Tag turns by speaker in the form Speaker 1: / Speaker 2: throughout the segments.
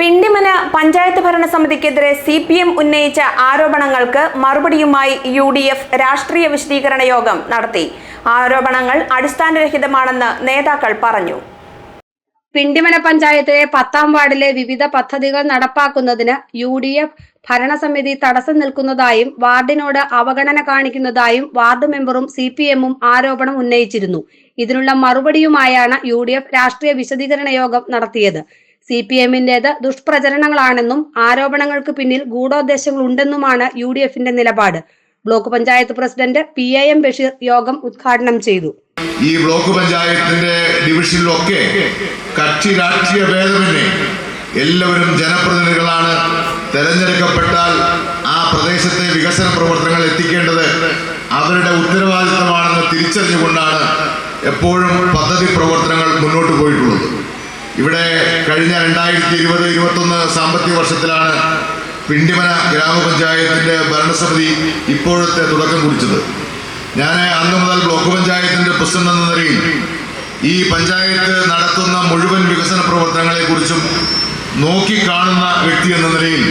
Speaker 1: പിണ്ടിമന പഞ്ചായത്ത് ഭരണസമിതിക്കെതിരെ C P M ഉന്നയിച്ച ആരോപണങ്ങൾക്ക് മറുപടിയുമായി യു ഡി എഫ് രാഷ്ട്രീയ വിശദീകരണ യോഗം നടത്തി. ആരോപണങ്ങൾ അടിസ്ഥാനരഹിതമാണെന്ന് നേതാക്കൾ പറഞ്ഞു.
Speaker 2: പിണ്ടിമന പഞ്ചായത്തിലെ പത്താം വാർഡിലെ വിവിധ പദ്ധതികൾ നടപ്പാക്കുന്നതിന് യു ഡി എഫ് ഭരണസമിതി തടസ്സം നിൽക്കുന്നതായും വാർഡിനോട് അവഗണന കാണിക്കുന്നതായും വാർഡ് മെമ്പറും സി പി എമ്മും ആരോപണം ഉന്നയിച്ചിരുന്നു. ഇതിനുള്ള മറുപടിയുമായാണ് യു ഡി എഫ് രാഷ്ട്രീയ വിശദീകരണ യോഗം നടത്തിയത്. സി പി എമ്മിന്റേത് ദുഷ്പ്രചരണങ്ങളാണെന്നും ആരോപണങ്ങൾക്ക് പിന്നിൽ ഗൂഢോദ്ദേശങ്ങൾ ഉണ്ടെന്നുമാണ് യു ഡി എഫിന്റെ നിലപാട്. Block panchayat president P A M Basheer യോഗം ഉദ്ഘാടനം ചെയ്തു.
Speaker 3: ഈ ബ്ലോക്ക് പഞ്ചായത്തിന്റെ ഡിവിഷനിലൊക്കെ കക്ഷി രാഷ്ട്രീയ ഭേദമന്യേ എല്ലാവരും ജനപ്രതിനിധികളാണ് തെരഞ്ഞെടുക്കപ്പെട്ടാൽ ആ പ്രദേശത്തെ വികസന പ്രവർത്തനങ്ങൾ എത്തിക്കേണ്ടത് അവരുടെ ഉത്തരവാദിത്തമാണെന്ന് തിരിച്ചറിഞ്ഞുകൊണ്ടാണ് എപ്പോഴും പദ്ധതി പ്രവർത്തനങ്ങൾ മുന്നോട്ട് പോയിട്ടുള്ളത്. ഇവിടെ കഴിഞ്ഞ രണ്ടായിരത്തി ഇരുപത് ഇരുപത്തൊന്ന് സാമ്പത്തിക വർഷത്തിലാണ് പിണ്ടിമന ഗ്രാമപഞ്ചായത്തിന്റെ ഭരണസമിതി ഇപ്പോഴത്തെ തുടക്കം കുറിച്ചത്. ഞാൻ അന്ന് മുതൽ ബ്ലോക്ക് പഞ്ചായത്തിന്റെ പ്രസിഡന്റ് എന്ന നിലയിൽ ഈ പഞ്ചായത്ത് നടത്തുന്ന മുഴുവൻ വികസന പ്രവർത്തനങ്ങളെക്കുറിച്ചും നോക്കിക്കാണുന്ന വ്യക്തി എന്ന നിലയിൽ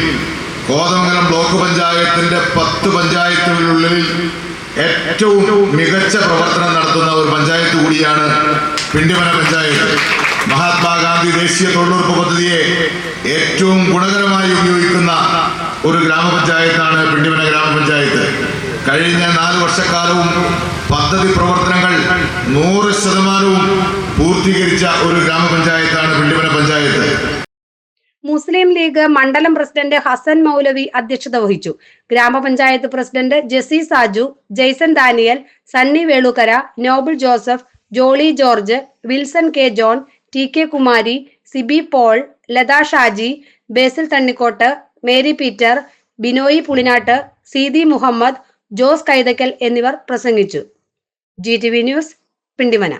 Speaker 3: കോതമംഗലം ബ്ലോക്ക് പഞ്ചായത്തിന്റെ പത്ത് പഞ്ചായത്തുകളിലുള്ളിൽ ഏറ്റവും മികച്ച പ്രവർത്തനം നടത്തുന്ന ഒരു പഞ്ചായത്ത് കൂടിയാണ് പിണ്ടിമന പഞ്ചായത്ത്. മഹാത്മാഗാന്ധി ദേശീയ തൊഴിലുറപ്പ് പദ്ധതിയെ ഏറ്റവും ഗുണകരമായി ഉപയോഗിക്കുന്ന ഒരു ഗ്രാമപഞ്ചായത്താണ് പിണ്ടിമന ഗ്രാമപഞ്ചായത്ത്. കഴിഞ്ഞ നാല് വർഷക്കാലവും പദ്ധതി പ്രവർത്തനങ്ങൾ നൂറ് ശതമാനവും പൂർത്തീകരിച്ച ഒരു ഗ്രാമപഞ്ചായത്താണ് പിണ്ടിമന പഞ്ചായത്ത്.
Speaker 2: മുസ്ലിം ലീഗ് മണ്ഡലം പ്രസിഡന്റ് ഹസൻ മൗലവി അധ്യക്ഷത വഹിച്ചു. ഗ്രാമപഞ്ചായത്ത് president Jessy Saju Jaison Daniel Sunny Velukkara Noble Joseph Jolly George Wilson K John T K Kumari Siby Paul Latha Shaji Basil Thannikkottu Mary Peter Binoy Pulinattu Seethi Muhammad Jose Kaithakkal എന്നിവർ പ്രസംഗിച്ചു. G T V news Pindimana.